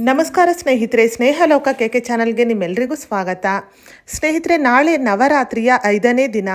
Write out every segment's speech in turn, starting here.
ನಮಸ್ಕಾರ ಸ್ನೇಹಿತರೆ Snehaloka K K ಚಾನಲ್ಗೆ ನಿಮ್ಮೆಲ್ಲರಿಗೂ ಸ್ವಾಗತ. ಸ್ನೇಹಿತರೆ ನಾಳೆ ನವರಾತ್ರಿಯ ಐದನೇ ದಿನ.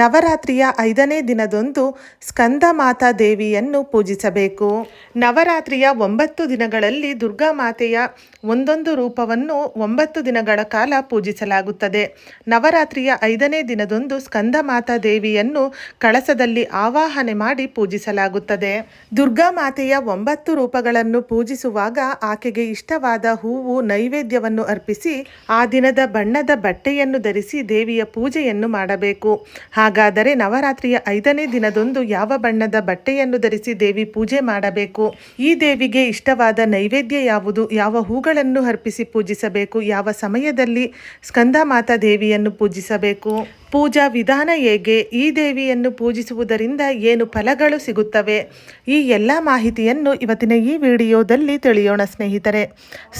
ನವರಾತ್ರಿಯ ಐದನೇ ದಿನದಂದು ಸ್ಕಂದ ಮಾತಾ ದೇವಿಯನ್ನು ಪೂಜಿಸಬೇಕು. ನವರಾತ್ರಿಯ ಒಂಬತ್ತು ದಿನಗಳಲ್ಲಿ ದುರ್ಗಾ ಮಾತೆಯ ಒಂದೊಂದು ರೂಪವನ್ನು ಒಂಬತ್ತು ದಿನಗಳ ಕಾಲ ಪೂಜಿಸಲಾಗುತ್ತದೆ. ನವರಾತ್ರಿಯ ಐದನೇ ದಿನದಂದು ಸ್ಕಂದ ಮಾತಾ ದೇವಿಯನ್ನು ಕಳಸದಲ್ಲಿ ಆವಾಹನೆ ಮಾಡಿ ಪೂಜಿಸಲಾಗುತ್ತದೆ. ದುರ್ಗಾ ಮಾತೆಯ ಒಂಬತ್ತು ರೂಪಗಳನ್ನು ಪೂಜಿಸುವಾಗ ಆಕೆಗೆ ಇಷ್ಟವಾದ ಹೂವು, ನೈವೇದ್ಯವನ್ನು ಅರ್ಪಿಸಿ, ಆ ದಿನದ ಬಣ್ಣದ ಬಟ್ಟೆಯನ್ನು ಧರಿಸಿ ದೇವಿಯ ಪೂಜೆಯನ್ನು ಮಾಡಬೇಕು. ಹಾಗಾದರೆ ನವರಾತ್ರಿಯ ಐದನೇ ದಿನದಂದು ಯಾವ ಬಣ್ಣದ ಬಟ್ಟೆಯನ್ನು ಧರಿಸಿ ದೇವಿ ಪೂಜೆ ಮಾಡಬೇಕು? ಈ ದೇವಿಗೆ ಇಷ್ಟವಾದ ನೈವೇದ್ಯ ಯಾವುದು? ಯಾವ ಹೂಗಳನ್ನು ಅರ್ಪಿಸಿ ಪೂಜಿಸಬೇಕು? ಯಾವ ಸಮಯದಲ್ಲಿ ಸ್ಕಂದ ಮಾತಾ ದೇವಿಯನ್ನು ಪೂಜಿಸಬೇಕು? ಪೂಜಾ ವಿಧಾನ ಹೇಗೆ, ಈ ದೇವಿಯನ್ನು ಪೂಜಿಸುವುದರಿಂದ ಏನು ಫಲಗಳು ಸಿಗುತ್ತವೆ? ಈ ಎಲ್ಲ ಮಾಹಿತಿಯನ್ನು ಇವತ್ತಿನ ಈ ವಿಡಿಯೋದಲ್ಲಿ ತಿಳಿಯೋಣ ಸ್ನೇಹಿತರೆ.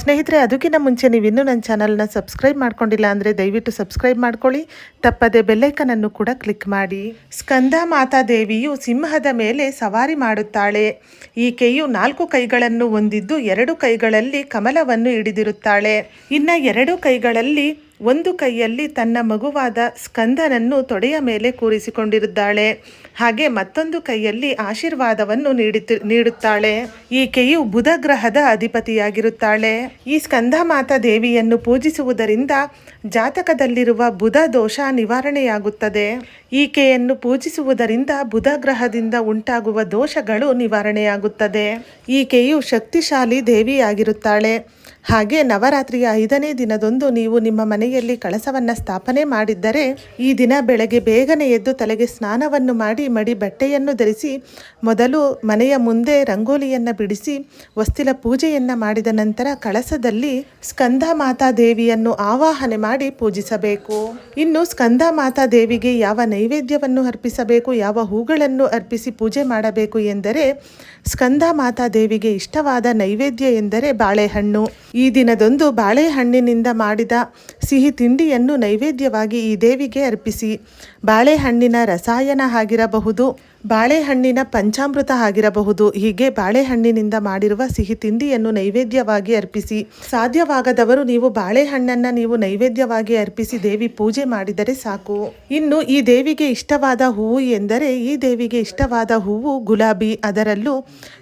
ಸ್ನೇಹಿತರೆ ಅದಕ್ಕಿಂತ ಮುಂಚೆ ನೀವು ಇನ್ನೂ ನನ್ನ ಚಾನಲ್ನ ಸಬ್ಸ್ಕ್ರೈಬ್ ಮಾಡ್ಕೊಂಡಿಲ್ಲ ಅಂದರೆ ದಯವಿಟ್ಟು ಸಬ್ಸ್ಕ್ರೈಬ್ ಮಾಡ್ಕೊಳ್ಳಿ. ತಪ್ಪದೆ ಬೆಲ್ಲೈಕನನ್ನು ಕೂಡ ಕ್ಲಿಕ್ ಮಾಡಿ. ಸ್ಕಂದ ಮಾತಾ ದೇವಿಯು ಸಿಂಹದ ಮೇಲೆ ಸವಾರಿ ಮಾಡುತ್ತಾಳೆ. ಈಕೆಯು ನಾಲ್ಕು ಕೈಗಳನ್ನು ಹೊಂದಿದ್ದು ಎರಡು ಕೈಗಳಲ್ಲಿ ಕಮಲವನ್ನು ಹಿಡಿದಿರುತ್ತಾಳೆ. ಇನ್ನ ಎರಡು ಕೈಗಳಲ್ಲಿ ಒಂದು ಕೈಯಲ್ಲಿ ತನ್ನ ಮಗುವಾದ ಸ್ಕಂದನನ್ನು ತೊಡೆಯ ಮೇಲೆ ಕೂರಿಸಿಕೊಂಡಿರುತ್ತಾಳೆ. ಹಾಗೆ ಮತ್ತೊಂದು ಕೈಯಲ್ಲಿ ಆಶೀರ್ವಾದವನ್ನು ನೀಡುತ್ತಿ ನೀಡುತ್ತಾಳೆ. ಈಕೆಯು ಬುಧ ಗ್ರಹದ ಅಧಿಪತಿಯಾಗಿರುತ್ತಾಳೆ. ಈ ಸ್ಕಂದ ಮಾತಾ ದೇವಿಯನ್ನು ಪೂಜಿಸುವುದರಿಂದ ಜಾತಕದಲ್ಲಿರುವ ಬುಧ ದೋಷ ನಿವಾರಣೆಯಾಗುತ್ತದೆ. ಈಕೆಯನ್ನು ಪೂಜಿಸುವುದರಿಂದ ಬುಧ ಗ್ರಹದಿಂದ ಉಂಟಾಗುವ ದೋಷಗಳು ನಿವಾರಣೆಯಾಗುತ್ತದೆ. ಈಕೆಯು ಶಕ್ತಿಶಾಲಿ ದೇವಿಯಾಗಿರುತ್ತಾಳೆ. ಹಾಗೆ ನವರಾತ್ರಿಯ ಐದನೇ ದಿನದಂದು ನೀವು ನಿಮ್ಮ ಮನೆಯಲ್ಲಿ ಕಳಸವನ್ನು ಸ್ಥಾಪನೆ ಮಾಡಿದ್ದರೆ ಈ ದಿನ ಬೆಳಗ್ಗೆ ಬೇಗನೆ ಎದ್ದು ತಲೆಗೆ ಸ್ನಾನವನ್ನು ಮಾಡಿ ಮಡಿ ಬಟ್ಟೆಯನ್ನು ಧರಿಸಿ ಮೊದಲು ಮನೆಯ ಮುಂದೆ ರಂಗೋಲಿಯನ್ನು ಬಿಡಿಸಿ ವಸ್ತಿಲ ಪೂಜೆಯನ್ನು ಮಾಡಿದ ನಂತರ ಕಳಸದಲ್ಲಿ ಸ್ಕಂದ ಮಾತಾ ದೇವಿಯನ್ನು ಆವಾಹನೆ ಮಾಡಿ ಪೂಜಿಸಬೇಕು. ಇನ್ನು ಸ್ಕಂದ ಮಾತಾ ದೇವಿಗೆ ಯಾವ ನೈವೇದ್ಯವನ್ನು ಅರ್ಪಿಸಬೇಕು, ಯಾವ ಹೂಗಳನ್ನು ಅರ್ಪಿಸಿ ಪೂಜೆ ಮಾಡಬೇಕು ಎಂದರೆ ಸ್ಕಂದ ಮಾತಾ ದೇವಿಗೆ ಇಷ್ಟವಾದ ನೈವೇದ್ಯ ಎಂದರೆ ಬಾಳೆಹಣ್ಣು. ಈ ದಿನದಂದು ಬಾಳೆಹಣ್ಣಿನಿಂದ ಮಾಡಿದ ಸಿಹಿ ತಿಂಡಿಯನ್ನು ನೈವೇದ್ಯವಾಗಿ ಈ ದೇವಿಗೆ ಅರ್ಪಿಸಿ. ಬಾಳೆಹಣ್ಣಿನ ರಸಾಯನ ಆಗಿರಬಹುದು. ಬಾಳೆಹಣ್ಣಿನ ಪಂಚಾಮೃತ ಆಗಿರಬಹುದು. ಹೀಗೆ ಬಾಳೆಹಣ್ಣಿನಿಂದ ಮಾಡಿರುವ ಸಿಹಿ ತಿಂಡಿಯನ್ನು ನೈವೇದ್ಯವಾಗಿ ಅರ್ಪಿಸಿ. ಸಾಧ್ಯವಾಗದವರು ನೀವು ಬಾಳೆಹಣ್ಣನ್ನು ನೀವು ನೈವೇದ್ಯವಾಗಿ ಅರ್ಪಿಸಿ ದೇವಿ ಪೂಜೆ ಮಾಡಿದರೆ ಸಾಕು. ಇನ್ನು ಈ ದೇವಿಗೆ ಇಷ್ಟವಾದ ಹೂವು ಎಂದರೆ ಈ ದೇವಿಗೆ ಇಷ್ಟವಾದ ಹೂವು ಗುಲಾಬಿ. ಅದರಲ್ಲೂ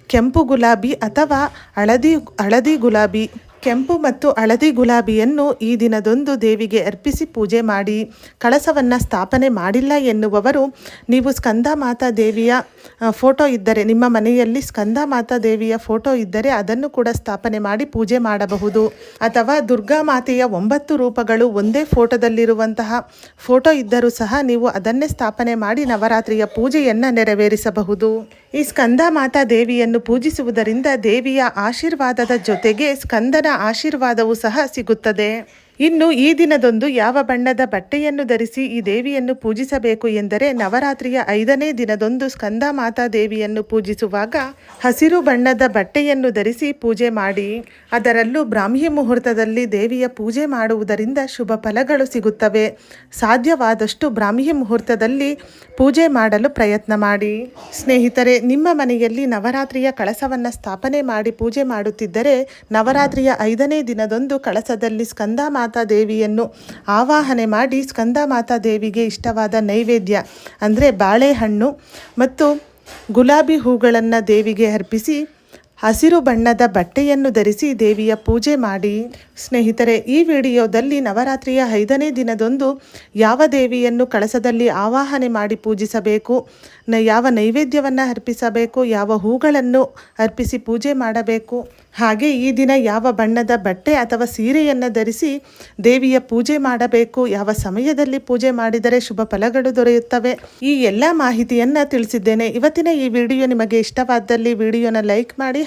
ಕೆಂಪು ಗುಲಾಬಿ ಅಥವಾ ಹಳದಿ ಹಳದಿ ಗುಲಾಬಿ. ಕೆಂಪು ಮತ್ತು ಹಳದಿ ಗುಲಾಬಿಯನ್ನು ಈ ದಿನದೊಂದು ದೇವಿಗೆ ಅರ್ಪಿಸಿ ಪೂಜೆ ಮಾಡಿ. ಕಳಸವನ್ನು ಸ್ಥಾಪನೆ ಮಾಡಿಲ್ಲ ಎನ್ನುವವರು ನೀವು ಸ್ಕಂದ ಮಾತಾ ದೇವಿಯ ಫೋಟೋ ಇದ್ದರೆ, ನಿಮ್ಮ ಮನೆಯಲ್ಲಿ ಸ್ಕಂದ ಮಾತಾ ದೇವಿಯ ಫೋಟೋ ಇದ್ದರೆ ಅದನ್ನು ಕೂಡ ಸ್ಥಾಪನೆ ಮಾಡಿ ಪೂಜೆ ಮಾಡಬಹುದು. ಅಥವಾ ದುರ್ಗಾ ಮಾತೆಯ ಒಂಬತ್ತು ರೂಪಗಳು ಒಂದೇ ಫೋಟೋದಲ್ಲಿರುವಂತಹ ಫೋಟೋ ಇದ್ದರೂ ಸಹ ನೀವು ಅದನ್ನೇ ಸ್ಥಾಪನೆ ಮಾಡಿ ನವರಾತ್ರಿಯ ಪೂಜೆಯನ್ನು ನೆರವೇರಿಸಬಹುದು. ಈ ಸ್ಕಂದ ಮಾತಾ ದೇವಿಯನ್ನು ಪೂಜಿಸುವುದರಿಂದ ದೇವಿಯ ಆಶೀರ್ವಾದದ ಜೊತೆಗೆ ಸ್ಕಂದನ ಆಶೀರ್ವಾದವೂ ಸಹ ಸಿಗುತ್ತದೆ. ಇನ್ನು ಈ ದಿನದೊಂದು ಯಾವ ಬಣ್ಣದ ಬಟ್ಟೆಯನ್ನು ಧರಿಸಿ ಈ ದೇವಿಯನ್ನು ಪೂಜಿಸಬೇಕು ಎಂದರೆ ನವರಾತ್ರಿಯ ಐದನೇ ದಿನದೊಂದು ಸ್ಕಂದ ಮಾತಾ ದೇವಿಯನ್ನು ಪೂಜಿಸುವಾಗ ಹಸಿರು ಬಣ್ಣದ ಬಟ್ಟೆಯನ್ನು ಧರಿಸಿ ಪೂಜೆ ಮಾಡಿ, ಅದರಲ್ಲೂ ಬ್ರಾಹ್ಮಿ ಮುಹೂರ್ತದಲ್ಲಿ ದೇವಿಯ ಪೂಜೆ ಮಾಡುವುದರಿಂದ ಶುಭ ಫಲಗಳು ಸಿಗುತ್ತವೆ. ಸಾಧ್ಯವಾದಷ್ಟು ಬ್ರಾಹ್ಮಿ ಮುಹೂರ್ತದಲ್ಲಿ ಪೂಜೆ ಮಾಡಲು ಪ್ರಯತ್ನ ಮಾಡಿ. ಸ್ನೇಹಿತರೆ, ನಿಮ್ಮ ಮನೆಯಲ್ಲಿ ನವರಾತ್ರಿಯ ಕಳಸವನ್ನು ಸ್ಥಾಪನೆ ಮಾಡಿ ಪೂಜೆ ಮಾಡುತ್ತಿದ್ದರೆ ನವರಾತ್ರಿಯ ಐದನೇ ದಿನದೊಂದು ಕಳಸದಲ್ಲಿ ಸ್ಕಂದ ಮಾತಾ ದೇವಿಯನ್ನು ಆವಾಹನೆ ಮಾಡಿ ಸ್ಕಂದ ಮಾತಾ ದೇವಿಗೆ ಇಷ್ಟವಾದ ನೈವೇದ್ಯ, ಅಂದರೆ ಬಾಳೆಹಣ್ಣು ಮತ್ತು ಗುಲಾಬಿ ಹೂಗಳನ್ನು ದೇವಿಗೆ ಅರ್ಪಿಸಿ ಹಸಿರು ಬಣ್ಣದ ಬಟ್ಟೆಯನ್ನು ಧರಿಸಿ ದೇವಿಯ ಪೂಜೆ ಮಾಡಿ. ಸ್ನೇಹಿತರೆ, ಈ ವಿಡಿಯೋದಲ್ಲಿ ನವರಾತ್ರಿಯ ಐದನೇ ದಿನದಂದು ಯಾವ ದೇವಿಯನ್ನು ಕಳಸದಲ್ಲಿ ಆವಾಹನೆ ಮಾಡಿ ಪೂಜಿಸಬೇಕು ಯಾವ ನೈವೇದ್ಯವನ್ನು ಅರ್ಪಿಸಬೇಕು, ಯಾವ ಹೂಗಳನ್ನು ಅರ್ಪಿಸಿ ಪೂಜೆ ಮಾಡಬೇಕು, ಹಾಗೆ ಈ ದಿನ ಯಾವ ಬಣ್ಣದ ಬಟ್ಟೆ ಅಥವಾ ಸೀರೆಯನ್ನು ಧರಿಸಿ ದೇವಿಯ ಪೂಜೆ ಮಾಡಬೇಕು, ಯಾವ ಸಮಯದಲ್ಲಿ ಪೂಜೆ ಮಾಡಿದರೆ ಶುಭ ಫಲಗಳು ದೊರೆಯುತ್ತವೆ, ಈ ಎಲ್ಲ ಮಾಹಿತಿಯನ್ನು ತಿಳಿಸಿದ್ದೇನೆ. ಇವತ್ತಿನ ಈ ವಿಡಿಯೋ ನಿಮಗೆ ಇಷ್ಟವಾದಲ್ಲಿ ವಿಡಿಯೋನ ಲೈಕ್ ಮಾಡಿ